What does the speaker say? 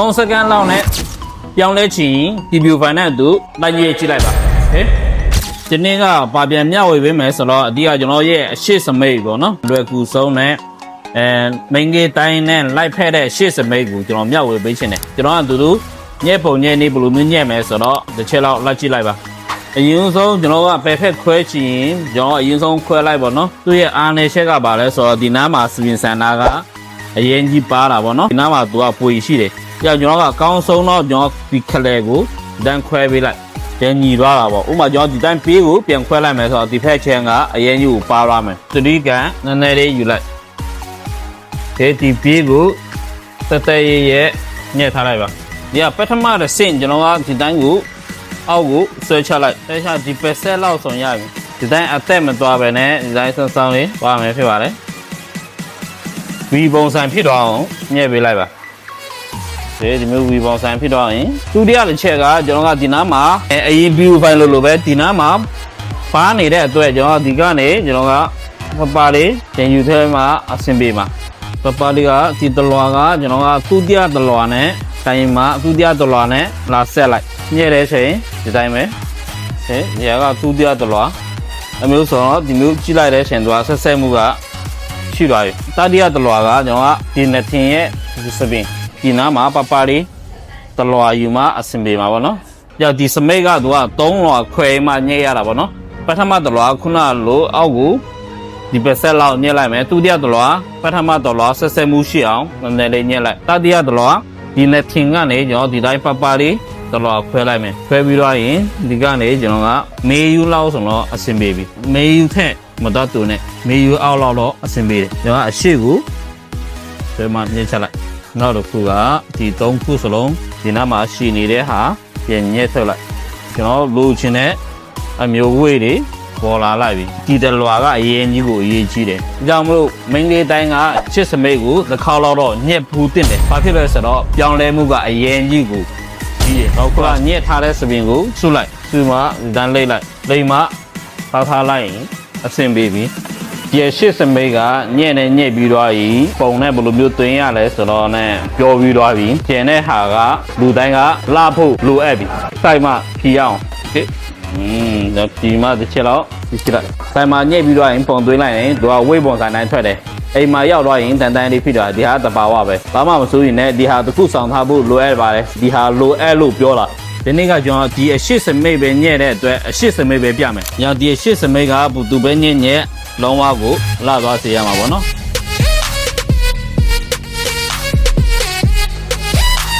3စက္ကန့်လောက်နဲ့ပြောင်းလဲချင်ဒီဗီဒီယိုဖိုင်နဲ့အတူလိုက်ကြည့်ကြည့်လိုက်ပါဟဲ့ဒီနေ့ကပါပြန်မျှဝေပေးမယ်ဆိုတော့အဓိကကျွန်တော်ရဲ့အရှိစမိတ်ပေါ့နော်လွယ်ကူဆုံးနဲ့အဲမင်းကြီးတိုင်းနဲ့လိုက်ဖက်တဲ့ရှေ့စမိတ်ကိုကျွန်တော်မျှဝေပေးချင်တယ်ကျွန်တော်ကတူတူညက်ပုံညက်နေဘယ်လိုမျိုးညက်မယ်ဆိုတော့တစ်ချက်လောက်လိုက်ကြည့်လိုက်ပါအရင်ဆုံးကျွန်တော်ကပယ်ဖက်ခွဲချင်ရင်ကျွန်တော်အရင်ဆုံးခွဲလိုက်ပါတော့သူ့ရဲ့အာနယ်ချက်ကပါလဲဆိုတော့ဒီနားမှာစပင်ဆန်နာကအရင်ကြီးပါတာပေါ့နော်ဒီနားမှာသူကပွေရှိတယ် ကြောက်ကျွန်တော်ကအကောင်းဆုံးတော့ကျွန်တော်ဒီခလဲကိုဒန်ခွဲပေးလိုက်ပြန်ညီသွားတာပေါ့ဥပမာကျွန်တော်ဒီတိုင်းပေးကိုပြန်ခွဲလိုက်မယ်ဆိုတော့ဒီဖက်ချန်ကအရင်ကြီးကိုပါသွားမယ်သတိကန်နည်းနည်းလေးယူလိုက်ဒီဒီပြေးကိုတတရရဲ့ညှက်ထားလိုက်ပါဒီကပထမတစ်ဆင့်ကျွန်တော်ကဒီတိုင်းကိုအောက်ကိုဆွဲချလိုက်ဆွဲချဒီပက်ဆက်လောက်ဆိုရပြီဒီတိုင်းအသက်မသွားပဲနဲ့ဒီတိုင်းဆောင်းဆောင်းလေးသွားမယ်ဖြစ်ပါတယ်ဝီပုံစံဖြစ်သွားအောင်ညှက်ပေးလိုက်ပါ ဒီဒီမျိုးဝီပုံစံဖြစ်သွားရင်ဒုတိယတစ်ချက်ကကျွန်တော်ကဒီနားမှာအဲအရင် view file လို့လို့ပဲဒီနားမှာဖားနေတဲ့အတွက်ကျွန်တော်ဒီကနေကျွန်တော်ကပပလေးတင်ယူထဲမှာအဆင်ပြေမှာပပလေးကဒီတလွာကကျွန်တော်ကသူတိယတလွာနဲ့တိုင်းမှာသူတိယတလွာနဲ့လာဆက်လိုက်ညဲ့တဲ့ချိန်ဒီတိုင်းပဲဟဲ့ညကသူတိယတလွာအမျိုးဆိုတော့ဒီမျိုးကြည့်လိုက်တဲ့ချိန်သူကဆက်ဆက်မှုကရှိသွားပြီတတိယတလွာကကျွန်တော်ကဒီနှစ်ထင်ရဲ့ဒီစပင် ဒီနားမှာပပလေးတလွာယူမှအဆင်ပြေမှာပေါ့နော်ကြောက်ဒီစမိတ်ကသူက3လွာခွဲမှညဲ့ရတာပေါ့နော်ပထမတလွာခုနလိုအောက်ကိုဒီပဆက်လောက်ညှက်လိုက်မယ်ဒုတိယတလွာပထမတလွာဆက်ဆက်မှုရှိအောင်နည်းနည်းလေးညှက်လိုက်တတိယတလွာဒီနဲ့ထင်ကနေကျွန်တော်ဒီတိုင်းပပလေးတလွာခွဲလိုက်မယ်ခွဲပြီးတော့ရင်ဒီကနေကျွန်တော်ကမေယူလောက်ဆိုတော့အဆင်ပြေပြီမေယူထက်မတတ်တူနဲ့မေယူအောက်လောက်တော့အဆင်ပြေတယ်ကျွန်တော်ကအရှိကိုဒီမှာညှက်ချက်လိုက် နောက်တစ်ခုကဒီ၃ခုစလုံးဒီနားမှာရှိနေတဲ့ဟာပြန်ညှက်ထုတ်လိုက်ကျွန်တော်လိုချင်တဲ့အမျိုးဝေးတွေပေါ်လာလိုက်ပြီဒီတလွာကအရင်ကြီးကိုအရေးကြီးတယ်ဒါကြောင့်မလို့မင်းလေးတိုင်းကချစ်စမိတ်ကိုတစ်ခါတော့တော့ညက်ဘူးတင်တယ်ဘာဖြစ်လဲဆိုတော့ပြောင်းလဲမှုကအရင်ကြီးကိုကြီးတယ်နောက်ကညက်ထားတဲ့စပင်ကိုစုလိုက်စုမှဒန်းလိမ့်လိုက်လိမ့်မှပေါက်ထားလိုက်ရင်အဆင်ပြေပြီ ဒီရှစ်စမိတ်ကညက်နဲ့ညက်ပြီးတော့ဤပုံနဲ့ဘယ်လိုမျိုးသွင်းရလဲဆိုတော့ ਨੇ ပြောပြီးတော့ပြီကျန်တဲ့ဟာကလူတိုင်းကလှဖို့လိုအပ်ပြီစိုက်မှဖြီအောင်ဟေ့ อืมဒါဒီမှာတစ်ချက်တော့ဒီချက်လိုက်ဆိုင်မှာညှိပြီးတော့ရင်ပုံသွင်းလိုက်ရင်သူကဝိတ်ပုံဆိုင်တိုင်းထွက်တယ်အိမ်မှာရောက်တော့ရင်တန်တန်လေးဖြစ်သွားဒီဟာတဘာဝပဲဘာမှမစိုးရင်လည်းဒီဟာတစ်ခုဆောင်ထားဖို့လိုအပ်ပါတယ်ဒီဟာလိုအပ်လို့ပြောတာဒီနေ့ကကျွန်တော်ဒီအရှိစမိတ်ပဲညဲ့တဲ့အတွက်အရှိစမိတ်ပဲပြမယ်။ညာဒီအရှိစမိတ်ကဘူးသူပဲညဲ့ညဲ့ လုံးဝကိုလာသွားစေရမှာပေါ့နော်။